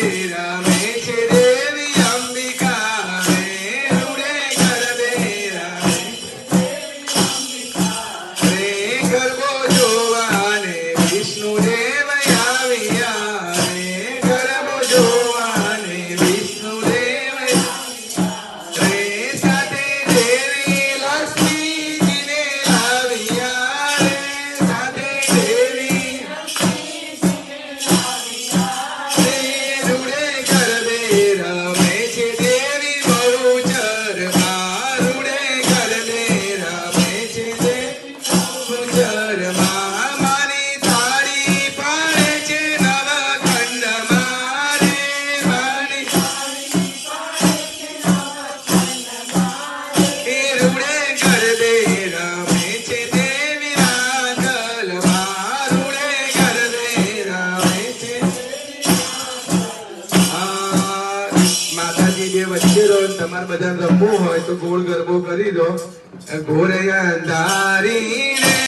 down માતાજી બે વચ્ચે તમારે બધા રમવું હોય તો ગોળ ગરબો કરી દો. ગોરે અંધારી